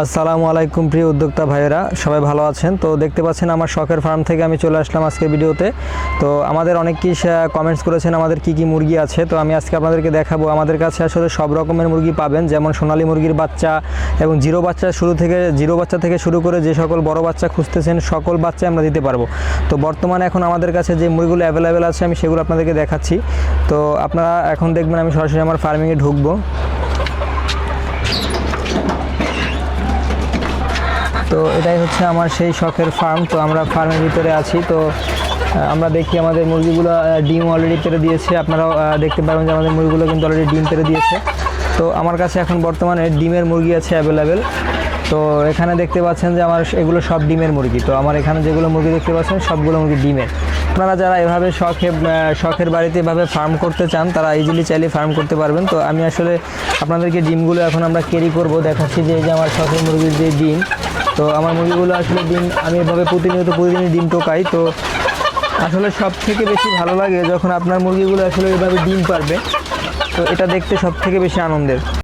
আসসালামু আলাইকুম প্রিয় উদ্যোক্তা ভাইয়েরা, সবাই ভালো আছেন? তো দেখতে পাচ্ছেন আমার শখের ফার্ম থেকে আমি চলে আসলাম আজকে ভিডিওতে। তো আমাদের অনেকেই কমেন্টস করেছেন আমাদের কি কি মুরগি আছে। তো আমি আজকে আপনাদেরকে দেখাবো, আমাদের কাছে আসলে সব রকমের মুরগি পাবেন, যেমন সোনালী মুরগির বাচ্চা এবং জিরো বাচ্চা শুরু থেকে, জিরো বাচ্চা থেকে শুরু করে যে সকল বড় বাচ্চা খুঁজতেছেন, সকল বাচ্চা আমরা দিতে পারব। তো বর্তমানে এখন আমাদের কাছে যে মুরগিগুলো অ্যাভেলেবেল আছে, আমি সেগুলো আপনাদেরকে দেখাচ্ছি। তো আপনারা এখন দেখবেন আমি সরাসরি আমার ফার্মিংয়ে ঢুকবো। তো এটাই হচ্ছে আমার সেই শখের ফার্ম তো আমরা ফার্মের ভিতরে আছি। তো আমরা দেখি আমাদের মুরগিগুলো ডিম অলরেডি পেরে দিয়েছে। আপনারাও দেখতে পারবেন যে আমাদের মুরগিগুলো কিন্তু অলরেডি ডিম পেরে দিয়েছে। তো আমার কাছে এখন বর্তমানে ডিমের মুরগি আছে অ্যাভেলেবেল তো এখানে দেখতে পাচ্ছেন যে আমার এগুলো সব ডিমের মুরগি। তো আমার এখানে যেগুলো মুরগি দেখতে পাচ্ছেন, সবগুলো মুরগি ডিমের। আপনারা যারা এভাবে শখে শখের বাড়িতে এভাবে ফার্ম করতে চান, তারা ইজিলি চাইলে ফার্ম করতে পারবেন। তো আমি আসলে আপনাদেরকে ডিমগুলো এখন আমরা ক্যারি করব। দেখাচ্ছি যে, এই যে আমার শখের মুরগির যে ডিম, তো আমার মুরগিগুলো আসলে ডিম, আমি এভাবে প্রতিনিয়ত, প্রতিদিনই ডিম টোকাই। তো আসলে সব থেকে বেশি ভালো লাগে যখন আপনার মুরগিগুলো আসলে এভাবে ডিম পারবে। তো এটা দেখতে সব থেকে বেশি আনন্দের।